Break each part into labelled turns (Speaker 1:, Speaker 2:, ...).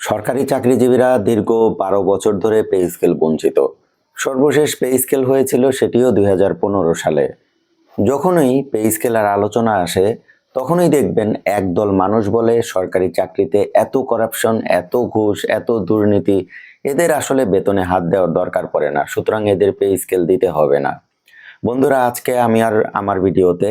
Speaker 1: সরকারি চাকরিজীবীরা দীর্ঘ বারো বছর ধরে পে স্কেল বঞ্চিত। সর্বশেষ পে স্কেল হয়েছিল সেটিও দুই হাজার পনেরো সালে। যখনই পে স্কেলের আলোচনা আসে, তখনই দেখবেন একদল মানুষ বলে সরকারি চাকরিতে এত করাপশন এত ঘুষ, এত দুর্নীতি, এদের আসলে বেতনে হাত দেওয়ার দরকার পড়ে না। সুতরাং এদের পে স্কেল দিতে হবে না। বন্ধুরা, আজকে আমি আর আমার ভিডিওতে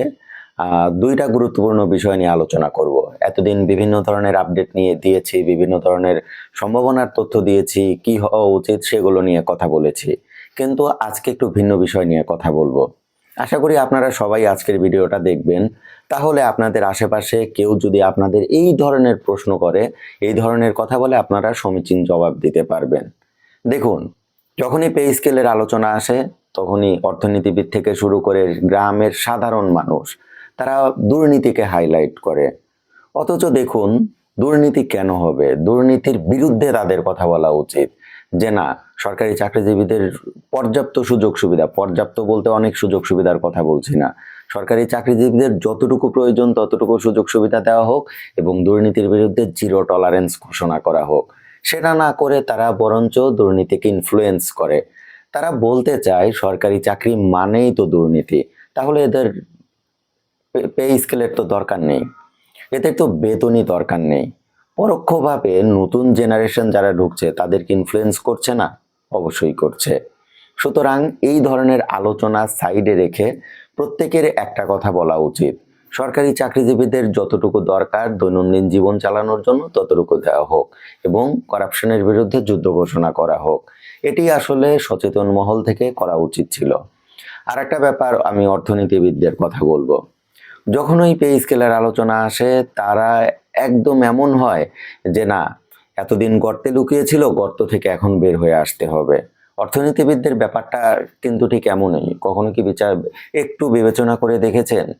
Speaker 1: দুইটা গুরুত্বপূর্ণ বিষয় নিয়ে আলোচনা করব। এতদিন বিভিন্ন ধরনের আপডেট নিয়ে দিয়েছি, বিভিন্ন ধরনের সম্ভাবনার তথ্য দিয়েছি, কি হওয়া উচিত সেগুলো নিয়ে কথা বলেছি। কিন্তু আজকে একটু ভিন্ন বিষয় নিয়ে কথা বলব। আশা করি আপনারা সবাই আজকের ভিডিওটা দেখবেন। তাহলে আপনাদের আশেপাশে কেউ যদি আপনাদের এই ধরনের প্রশ্ন করে, এই ধরনের কথা বলে আপনারা সমীচীন জবাব দিতে পারবেন। দেখুন, যখনই পে স্কেলের আলোচনা আসে, তখনই অর্থনীতিবিদ থেকে শুরু করে গ্রামের সাধারণ মানুষ তারা দুর্নীতিকে হাইলাইট করে। অথচ দেখুন, দুর্নীতি কেন হবে? দুর্নীতির বিরুদ্ধে তাদের কথা বলা উচিত যে, না, সরকারি চাকরিজীবীদের পর্যাপ্ত সুযোগ সুবিধা, পর্যাপ্ত বলতে অনেক সুযোগ সুবিধার কথা বলছি না। সরকারি চাকরিজীবীদের যতটুকু প্রয়োজন, ততটুকু সুযোগ সুবিধা দেওয়া হোক এবং দুর্নীতির বিরুদ্ধে জিরো টলারেন্স ঘোষণা করা হোক। সেটা না করে তারা বরঞ্চ দুর্নীতিকে ইনফ্লুয়েন্স করে। তারা বলতে চায়, সরকারি চাকরি মানেই তো দুর্নীতি। তাহলে এদের পে স্কেলের তো দরকার নেই। এতে তো বেতনই দরকার নেই। পরোক্ষভাবে নতুন জেনারেশন যারা ঢুকছে তাদেরকে ইনফ্লুয়েন্স করছে না? অবশ্যই করছে। সুতরাং এই ধরনের আলোচনা সাইডে রেখে প্রত্যেকের একটা কথা বলা উচিত। সরকারি চাকরিজীবীদের যতটুকু দরকার দৈনন্দিন জীবন চালানোর জন্য ততটুকু দেওয়া হোক এবং করাপশনের বিরুদ্ধে যুদ্ধ ঘোষণা করা হোক। এটি আসলে সচেতন মহল থেকে করা উচিত ছিল। আর একটা ব্যাপার আমি অর্থনীতিবিদদের কথা বলব। যখন ওই পে স্কেলের আলোচনা আসে, তারা একদম এমন হয় যে, না, এতদিন গর্তে লুকিয়েছিল, গর্ত থেকে এখন বের হয়ে আসতে হবে। অর্থনীতিবিদদের ব্যাপারটা কিন্তু ঠিক এমনই। কখনো কি বিচার, একটু বিবেচনা করে দেখেছেন?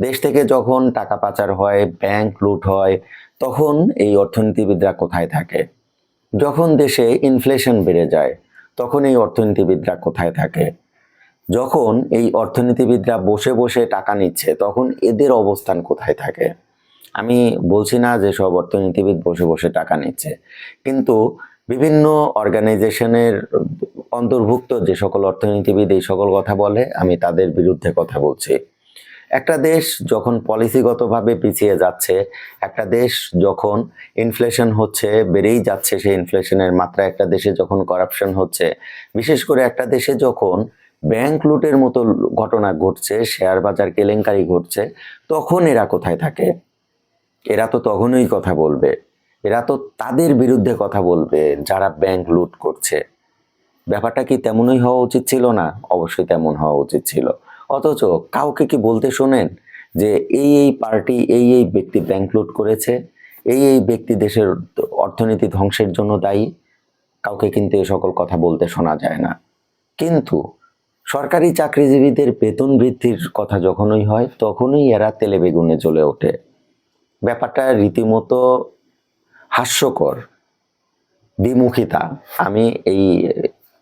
Speaker 1: দেশ থেকে যখন টাকা পাচার হয় ব্যাংক লুট হয়, তখন এই অর্থনীতিবিদরা কোথায় থাকে? যখন দেশে ইনফ্লেশন বেড়ে যায়, তখন এই অর্থনীতিবিদরা কোথায় থাকে? যখন এই অর্থনীতিবিদরা বসে বসে টাকা নিচ্ছে, তখন এদের অবস্থান কোথায় থাকে? আমি বলছি না যে সব অর্থনীতিবিদ বসে বসে টাকা নিচ্ছে, কিন্তু বিভিন্ন অর্গানাইজেশনের অন্তর্ভুক্ত যে সকল অর্থনীতিবিদ এই সকল কথা বলে, আমি তাদের বিরুদ্ধে কথা বলছি। একটা দেশ যখন পলিসিগতভাবে পিছিয়ে যাচ্ছে, একটা দেশ যখন ইনফ্লেশন হচ্ছে, বেড়েই যাচ্ছে সেই ইনফ্লেশনের মাত্রা, একটা দেশে যখন করাপশন হচ্ছে, বিশেষ করে একটা দেশে যখন ব্যাংক লুটের মতো ঘটনা ঘটছে, শেয়ার বাজার কেলেঙ্কারি ঘটছে, তখন এরা কোথায় থাকে? এরা তো তখনই কথা বলবে। এরা তো তাদের বিরুদ্ধে কথা বলবে যারা ব্যাংক লুট করছে। ব্যাপারটা কি তেমনই হওয়া উচিত ছিল না? অবশ্যই তেমন হওয়া উচিত ছিল। অথচ কাউকে কি বলতে শোনেন যে এই এই পার্টি এই এই ব্যক্তি ব্যাংক লুট করেছে, এই এই ব্যক্তি দেশের অর্থনীতি ধ্বংসের জন্য দায়ী? কাউকে কিন্তু এ সকল কথা বলতে শোনা যায় না। কিন্তু সরকারি চাকরিজীবীদের বেতন বৃদ্ধির কথা যখনই হয়, তখনই এরা তেলে বেগুনে চলে ওঠে। ব্যাপারটা রীতিমতো হাস্যকর। দ্বিমুখিতা। আমি এই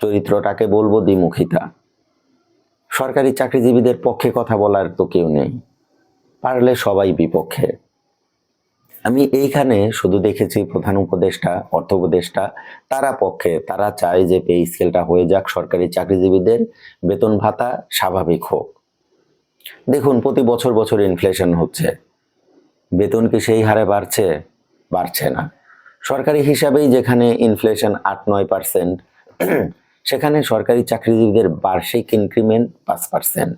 Speaker 1: চরিত্রটাকে বলব দ্বিমুখিতা। সরকারি চাকরিজীবীদের পক্ষে কথা বলার তো কেউ নেই। পারলে সবাই বিপক্ষে। আমি এইখানে শুধু দেখেছি প্রধান উপদেষ্টা, অর্থ উপদেষ্টা। তারা পক্ষে, তারা চায় যে পে স্কেলটা হয়ে যাক, সরকারি চাকরিজীবীদের বেতন ভাতা স্বাভাবিক হোক। দেখুন, প্রতি বছর বছর ইনফ্লেশন হচ্ছে। বেতন কি সেই হারে বাড়ছে? বাড়ছে না। সরকারি হিসাবেই যেখানে ইনফ্লেশন আট নয় পার্সেন্ট সেখানে সরকারি চাকরিজীবীদের বার্ষিক ইনক্রিমেন্ট পাঁচ পার্সেন্ট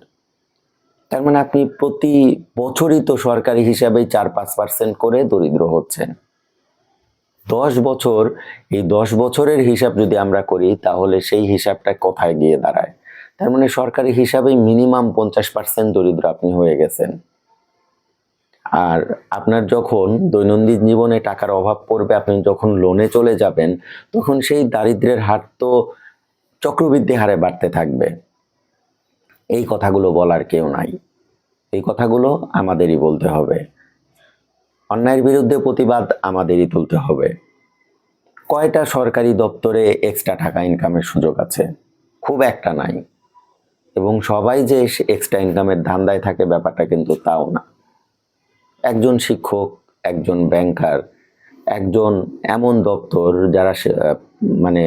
Speaker 1: তার মানে আপনি প্রতি বছরই তো সরকারি হিসাবেই চার পাঁচ পার্সেন্ট করে দরিদ্র হচ্ছেন। দশ বছর, এই দশ বছরের হিসাব যদি আমরা করি, তাহলে সেই হিসাবটা কোথায় গিয়ে দাঁড়ায়? তার মানে সরকারি হিসাবেই মিনিমাম পঞ্চাশ পার্সেন্ট দরিদ্র আপনি হয়ে গেছেন। আর আপনার যখন দৈনন্দিন জীবনে টাকার অভাব পড়বে, আপনি যখন লোনে চলে যাবেন, তখন সেই দারিদ্র্যের হার তো চক্রবৃদ্ধি হারে বাড়তে থাকবে। এই কথাগুলো বলার কেউ নাই। এই কথাগুলো আমাদেরই বলতে হবে। অন্যায়ের বিরুদ্ধে প্রতিবাদ আমাদেরই তুলতে হবে। কয়টা সরকারি দপ্তরে এক্সট্রা টাকা ইনকামের সুযোগ আছে? খুব একটা নাই। এবং সবাই যে এক্সট্রা ইনকামের ধান্দায় থাকে ব্যাপারটা কিন্তু তাও না। একজন শিক্ষক, একজন ব্যাংকার একজন এমন দপ্তর যারা মানে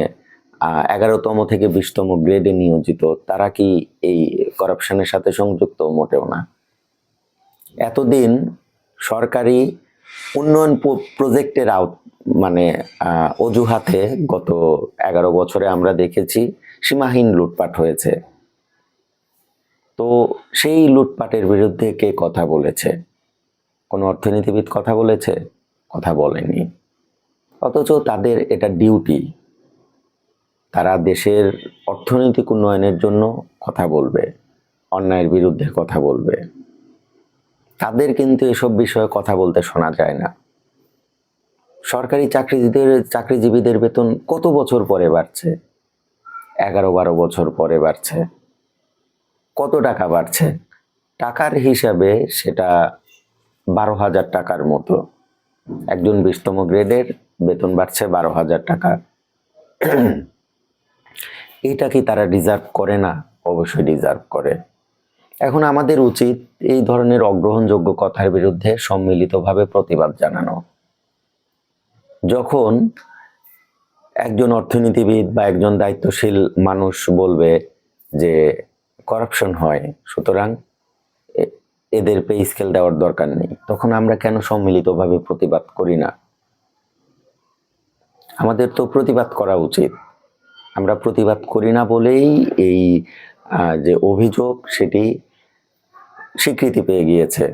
Speaker 1: এগারোতম থেকে বিশতম গ্রেডে নিয়োজিত, তারা কি এই করাপশনের সাথে সংযুক্ত? মোটেও না। এতদিন সরকারি উন্নয়ন প্রজেক্টের আউট মানে অজুহাতে গত এগারো বছরে আমরা দেখেছি সীমাহীন লুটপাট হয়েছে। তো সেই লুটপাটের বিরুদ্ধে কে কথা বলেছে? কোনো অর্থনীতিবিদ কথা বলেছে? কথা বলেনি। অথচ তাদের এটা ডিউটি তারা দেশের অর্থনৈতিক উন্নয়নের জন্য কথা বলবে, অন্যায়ের বিরুদ্ধে কথা বলবে। তাদের কিন্তু এসব বিষয়ে কথা বলতে শোনা যায় না। সরকারি চাকরিজীবীদের চাকরিজীবীদের বেতন কত বছর পরে বাড়ছে? এগারো বারো বছর পরে বাড়ছে। কত টাকা বাড়ছে? টাকার হিসাবে সেটা বারো হাজার টাকার মতো। একজন বিশতম গ্রেডের বেতন বাড়ছে বারো হাজার টাকা। এটা কি তারা ডিজার্ভ করে না? অবশ্যই ডিজার্ভ করে। এখন আমাদের উচিত এই ধরনের অগ্রহণযোগ্য কথার বিরুদ্ধে সম্মিলিতভাবে প্রতিবাদ জানানো। যখন একজন অর্থনীতিবিদ বা একজন দায়িত্বশীল মানুষ বলবে যে করাপশন হয়, সুতরাং এদের পে স্কেল দেওয়ার দরকার নেই, তখন আমরা কেন সম্মিলিতভাবে প্রতিবাদ করি না? আমাদের তো প্রতিবাদ করা উচিত। আমরা প্রতিবাদ করি না বলেই এই যে অভিযোগ, সেটি স্বীকৃতি পেয়ে গিয়েছে।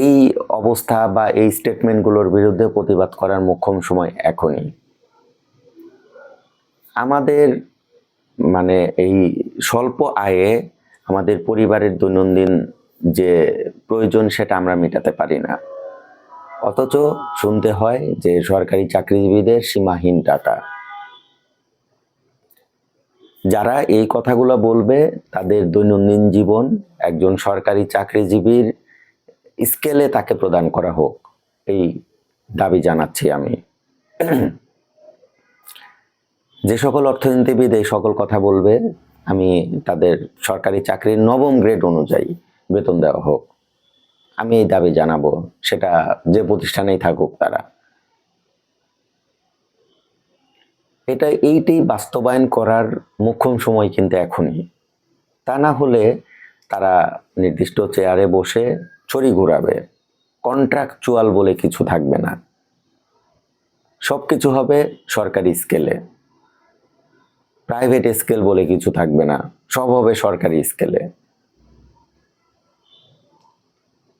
Speaker 1: এই অবস্থা বা এই স্টেটমেন্টগুলোর বিরুদ্ধে প্রতিবাদ করার মোক্ষম সময় এখনই। আমাদের মানে এই স্বল্প আয়ে আমাদের পরিবারের দৈনন্দিন যে প্রয়োজন সেটা আমরা মেটাতে পারি না। অথচ শুনতে হয় যে সরকারি চাকরিজীবীদের সীমাহীন টাকা। যারা এই কথাগুলো বলবে, তাদের দৈনন্দিন জীবন একজন সরকারি চাকরিজীবীর স্কেলে তাকে প্রদান করা হোক, এই দাবি জানাচ্ছি আমি। যে সকল অর্থনীতিবিদ এই সকল কথা বলবে, আমি তাদের সরকারি চাকরির নবম গ্রেড অনুযায়ী বেতন দেওয়া হোক। আমি এই দাবি জানাব, সেটা যে প্রতিষ্ঠানেই থাকুক তারা। এটা এইটাই বাস্তবায়ন করার মুখ্যম সময় কিন্তু এখনই। তা না হলে তারা নির্দিষ্ট চেয়ারে বসে ছড়ি ঘুরাবে কন্ট্রাকচুয়াল বলে কিছু থাকবে না। সব কিছু হবে সরকারি স্কেলে প্রাইভেট স্কেল বলে কিছু থাকবে না, সব হবে সরকারি স্কেলে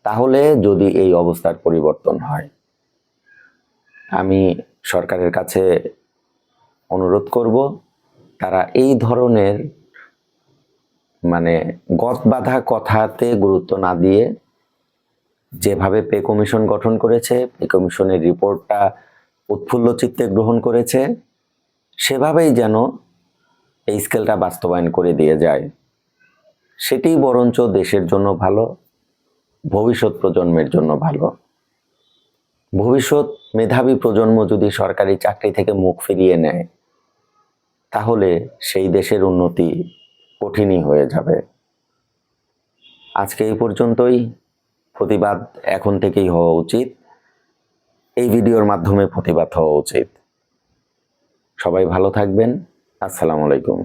Speaker 1: তাহলে যদি এই অবস্থার পরিবর্তন হয়, আমি সরকারের কাছে অনুরোধ করব, তারা এই ধরনের মানে গত বাঁধা কথাতে গুরুত্ব না দিয়ে যেভাবে পে কমিশন গঠন করেছে, পে কমিশনের রিপোর্টটা উৎফুল্ল চিত্তে গ্রহণ করেছে, সেভাবেই যেন এই স্কেলটা বাস্তবায়ন করে দিয়ে যায়। সেটি বরঞ্চ দেশের জন্য ভালো, ভবিষ্যৎ প্রজন্মের জন্য ভালো। ভবিষ্যৎ মেধাবী প্রজন্ম যদি সরকারি চাকরি থেকে মুখ ফিরিয়ে নেয় তাহলে সেই দেশের উন্নতি কঠিনই হয়ে যাবে। আজকে এই পর্যন্তই। প্রতিবাদ এখন থেকেই হওয়া উচিত। এই ভিডিওর মাধ্যমে প্রতিবাদ হওয়া উচিত। সবাই ভালো থাকবেন। আসসালামু আলাইকুম।